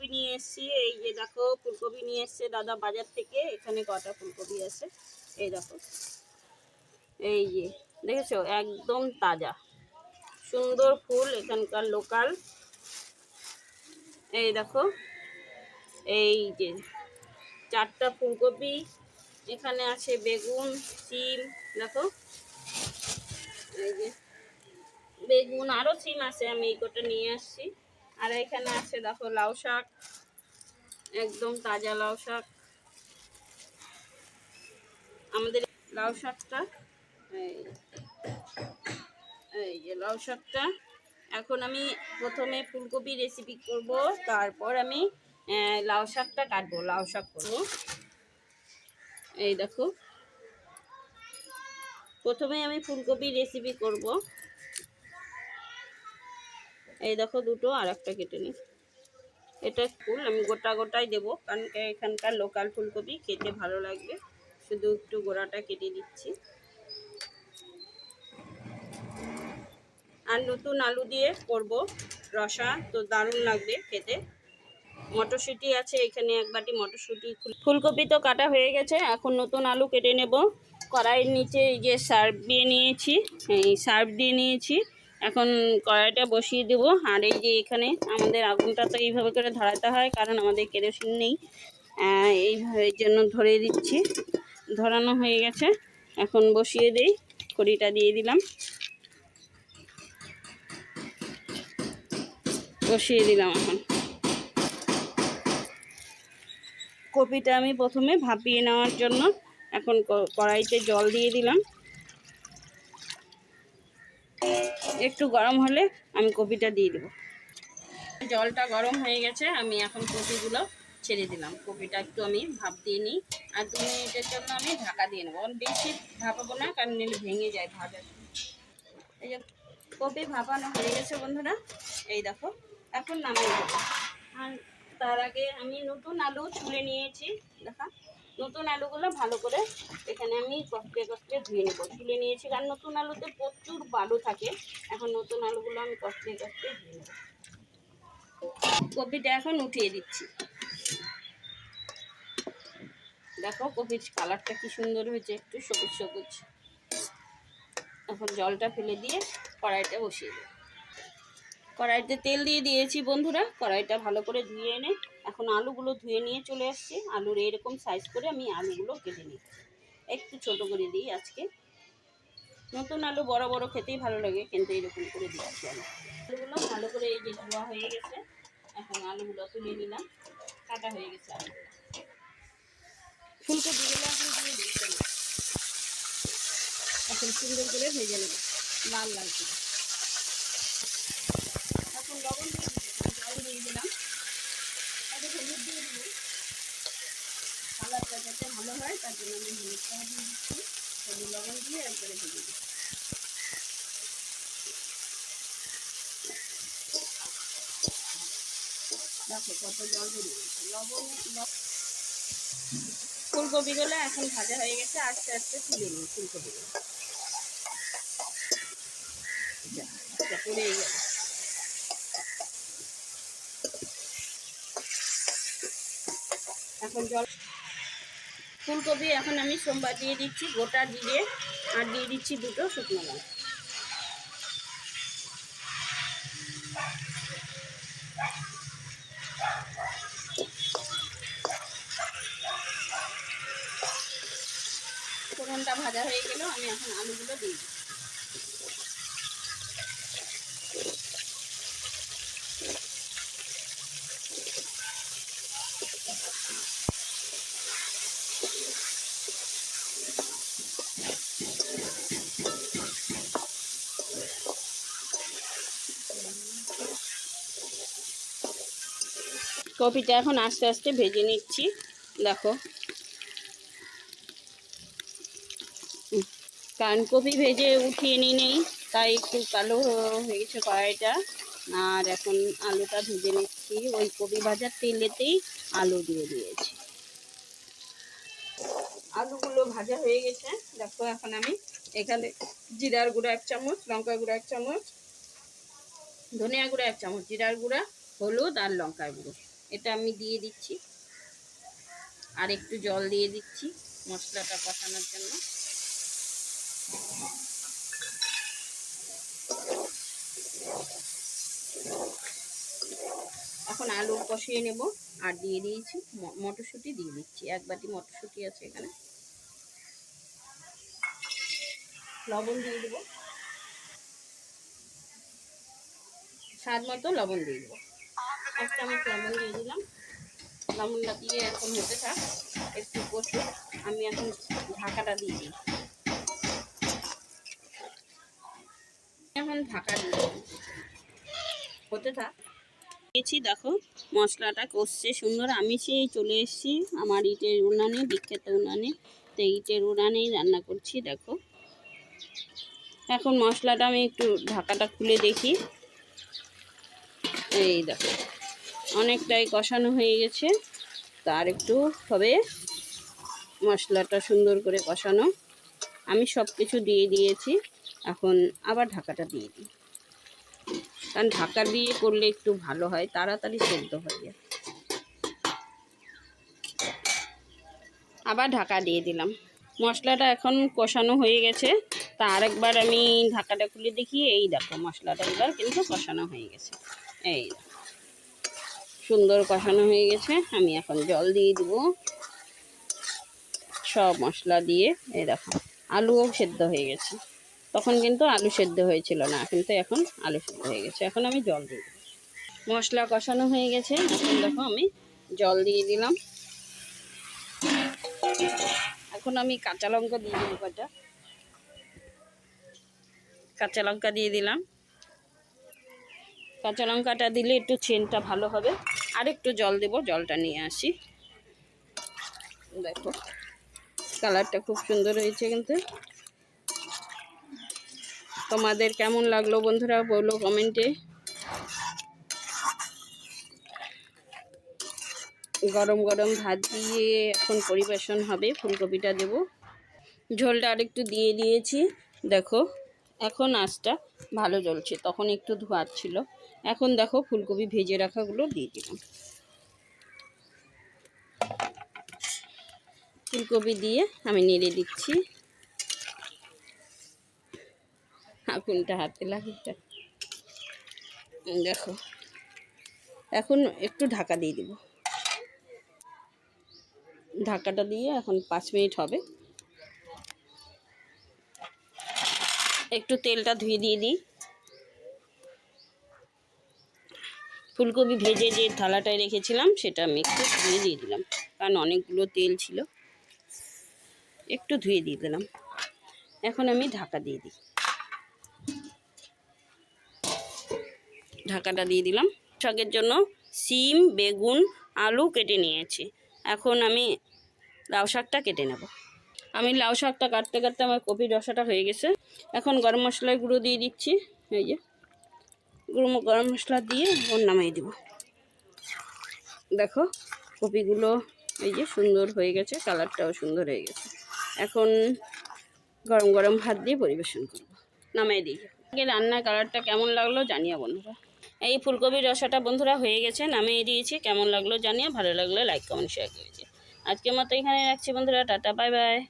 ফুলকপি নিয়ে এসেছি। এই যে দেখো, ফুলকপি নিয়ে এসছে দাদা বাজার থেকে। এখানে কটা ফুলকপি আছে? এই দেখো। এই যে, দেখেছ? একদম তাজা। সুন্দর ফুল এখানকার লোকাল। এই দেখো। এই যে, চারটা ফুলকপি। এখানে আছে বেগুন, সিম, দেখো। এই যে, বেগুন আরও সিম আছে। আমি এই কটা নিয়ে আসছি। আর এখানে আছে দেখো লাউ শাক, একদম তাজা লাউ শাক। আমাদের লাউ শাকটা, এই যে লাউ শাকটা। এখন আমি প্রথমে ফুলকপি রেসিপি করব, তারপর আমি লাউ শাকটা কাটবো, লাউ শাক করব। এই দেখো। প্রথমে আমি ফুলকপি রেসিপি করব। এই দেখো দুটো আর একটা কেটে নিই। এটা ফুল, আমি গোটা গোটাই দেবো, কারণ এখানকার লোকাল ফুলকপি খেতে ভালো লাগবে। শুধু একটু গোড়াটা কেটে দিচ্ছি। আর নতুন আলু দিয়ে করব রসা, তো দারুণ লাগবে খেতে। মটরশুঁটি আছে, এখানে এক বাটি মটরশুঁটি ফুলকপি তো কাটা হয়ে গেছে, এখন নতুন আলু কেটে নেব। কড়াইয়ের নিচে এই যে সার্ফ দিয়ে নিয়েছি, এই সার্ফ দিয়ে নিয়েছি। এখন কড়াইটা বসিয়ে দেবো। আর এই যে এখানে আমাদের আগুনটা তো এইভাবে করে ধরাতে হয়, কারণ আমাদের কেরোসিন নেই। এইভাবে জন্য ধরে দিচ্ছি। ধরানো হয়ে গেছে। এখন বসিয়ে দেই। খড়িটা দিয়ে দিলাম। বসিয়ে দিলাম এখন। কপিটা আমি প্রথমে ভাপিয়ে নেওয়ার জন্য এখন কড়াইতে জল দিয়ে দিলাম। একটু গরম হলে আমি কপিটা দিয়ে দেবো। জলটা গরম হয়ে গেছে, আমি এখন কপিগুলো ছেড়ে দিলাম। কপিটা একটু আমি ভাপ দিয়ে নিই। আর দু মিনিটের জন্য আমি ঢাকা দিয়ে নেব। বেশি ভাপাবো না, কারণ নিলে ভেঙে যায় সময়। এই যে কপি ভাপানো হয়ে গেছে বন্ধুরা, এই দেখো, এখন নামিয়ে দেবো আর তার আগে আমি নতুন আলু ছুলে নিয়েছি, দেখা। নতুন আলুগুলো ভালো করে এখানে আমি কষ্টে কষ্টে ধুয়ে নেব। ছুলে নিয়েছি, কারণ নতুন আলুতে প্রচুর বালু থাকে। এখন নতুন আলুগুলো আমি কষ্টে কষ্টে ধুয়ে নেব। কপিটা এখন উঠিয়ে দিচ্ছি। দেখো কপির কালারটা কি সুন্দর হয়েছে, একটু সবুজ সবুজ। এখন জলটা ফেলে দিয়ে কড়াইটা বসিয়ে দেবো। কড়াইতে তেল দিয়ে দিয়েছি বন্ধুরা, কড়াইটা ভালো করে ধুয়ে এনে এখন আলুগুলো ধুয়ে নিয়ে চলে আসছি আলুর এরকম সাইজ করে আমি আলুগুলো কেটে নিই একটু ছোট করে দিই আজকে। নতুন আলু বড় বড় খেতেই ভালো লাগে, কিন্তু এরকম করে দিচ্ছি আমি আলুগুলো ভালো করে এই যে ধোয়া হয়ে গেছে, এখন আলুগুলো তুলে নিলাম। কাটা হয়ে গেছে আলু। ফুলকপিগুলো এখন দিয়ে দিই তেলে। এখন সুন্দর করে ভেজে নেব, লাল করে। এখন লবণ দিয়ে দিলাম জল দিয়ে দিলাম তাতে হলুদ দিয়ে দিব কালারটা যাতে ভালো হয় তার আমি দিয়ে দিচ্ছি হলুদ লবণ দিয়ে একবারে ভেজে দিচ্ছি দেখো কত জল বেরিয়ে গেছে লবণ ফুলকপিগুলো এখন ভাজা হয়ে গেছে আস্তে আস্তে তুলে নিই ফুলকপিগুলো। যা, যা, গেল। এখন জল ফুলকপি এখন আমি সোমবার দিয়ে দিচ্ছি, গোটা জিরে আর দিয়ে দিচ্ছি দুটো শুকনো লঙ্কা। ফোড়নটা ভাজা হয়ে গেল, আমি এখন আলুগুলো দিয়ে দিই কপিটা এখন আস্তে আস্তে ভেজে নিচ্ছি। দেখো। কারণ কপি ভেজে উঠিয়ে নিই নেই, তাই একটু কালো হয়ে গেছে কড়াইটা। আর এখন আলুটা ভেজে নিচ্ছি। ওই কপি ভাজার তেলেতেই আলু দিয়ে দিয়েছি। আলুগুলো ভাজা হয়ে গেছে। দেখো এখন আমি এখানে জিরার গুঁড়া এক চামচ লঙ্কা গুঁড়া এক চামচ, ধনিয়া গুঁড়া এক চামচ, জিরার গুঁড়া, হলুদ আর লঙ্কার গুঁড়ো। এটা আমি দিয়ে দিচ্ছি। আর একটু জল দিয়ে দিচ্ছি মশলাটা কষানোর জন্য। এখন আলু কষিয়ে নেব। আর দিয়ে দিয়েছি মটরশুঁটি দিয়ে দিচ্ছি। এক বাটি মটরশুঁটি আছে এখানে। লবণ দিয়ে দেবো। স্বাদ মতো লবণ দিয়ে দেবো। এক চামচ লবণ দিয়ে দিলাম। লবণটা দিয়ে এখন হতে থাক, একটু কষে। আমি এখন ঢাকাটা দিয়ে দিই। এখন ঢাকা হতে থাক। দিয়েছি, দেখো, মশলাটা কষছে সুন্দর। আমি সেই চলে এসেছি আমার ইটের উনানে, বিখ্যাত উনানে। তো ইটের উনানেই রান্না করছি, দেখো। এখন মশলাটা আমি একটু ঢাকাটা খুলে দেখি। এই দেখো। অনেকটাই কষানো হয়ে গেছে। তার একটু হবে মশলাটা সুন্দর করে কষানো। আমি সব কিছু দিয়ে দিয়েছি। এখন আবার ঢাকাটা দিয়ে দিই। কারণ ঢাকা দিয়ে করলে একটু ভালো হয়, তাড়াতাড়ি সেদ্ধ হয়ে যায়। আবার ঢাকা দিয়ে দিলাম। মশলাটা এখন কষানো হয়ে গেছে। তা আরেকবার আমি ঢাকাটা খুলে দেখি। এই দেখো মশলাটা এবার কিন্তু কষানো হয়ে গেছে। এই। সুন্দর কষানো হয়ে গেছে। আমি এখন জল দিয়ে দিব। সব মশলা দিয়ে, এই দেখো, আলুও সেদ্ধ হয়ে গেছে। তখন কিন্তু আলু সেদ্ধ হয়েছিল না, কিন্তু এখন আলু সেদ্ধ হয়ে গেছে। এখন আমি জল দিয়ে দেবো। মশলা কষানো হয়ে গেছে। এখন দেখো আমি জল দিয়ে দিলাম। এখন আমি কাঁচা লঙ্কা দিয়ে দেবো কাঁচা লঙ্কা দিয়ে দিলাম। কাঁচা লঙ্কাটা দিলে একটু চেনটা ভালো হবে। আর একটু জল দেবো, জলটা নিয়ে আসি। দেখো, কালারটা খুব সুন্দর হয়েছে কিন্তু। তোমাদের কেমন লাগল বন্ধুরা বলো কমেন্টে। গরম গরম ভাত দিয়ে এখন পরিবেশন হবে, ফুলকপিটা দেব। ঝোলটা আরেকটু দিয়ে দিয়েছি। দেখো, এখন আঁচটা ভালো জ্বলছে, তখন একটু ধোয়ার ছিল। এখন দেখো ফুলকপি ভেজে রাখাগুলো দিয়ে দিলাম। ফুলকপি দিয়ে আমি নেড়ে দিচ্ছি। আগুনটা হাতে লাগে দেখো, এখন একটু ঢাকা দিয়ে দিব। ঢাকাটা দিয়ে এখন পাঁচ মিনিট হবে। একটু তেলটা ধুয়ে দিয়ে দিই। ফুলকপি ভেজে যে থালাটায় রেখেছিলাম, সেটা আমি একটু ধুয়ে দিয়ে দিলাম। কারণ অনেকগুলো তেল ছিল। একটু ধুয়ে দিয়ে দিলাম। এখন আমি ঢাকা দিয়ে দিই। ঢাকাটা দিয়ে দিলাম। শাকের জন্য সিম, বেগুন, আলু কেটে নিয়েছি। এখন আমি লাউ শাকটা কেটে নেব। আমি লাউ শাকটা কাটতে কাটতে আমার কপি রসাটা হয়ে গেছে। এখন গরম মশলার গুঁড়ো দিয়ে দিচ্ছি। এই যে। গুঁড়ো ম- গরম মশলা দিয়ে ওর নামিয়ে দিব। দেখো, কপিগুলো এই যে সুন্দর হয়ে গেছে, কালারটাও সুন্দর হয়ে গেছে। এখন গরম গরম ভাত দিয়ে পরিবেশন করব। নামিয়ে দিই। আগে রান্নার কালারটা কেমন লাগল জানিয়ে বন্ধুরা। এই ফুলকপির রসাটা বন্ধুরা হয়ে গেছে, নামিয়ে দিয়েছি। কেমন লাগল জানিয়ে ভালো লাগলে লাইক কমেন্ট শেয়ার করেছি। আজকের মতো এখানে রাখছি বন্ধুরা, টাটা বাই বাই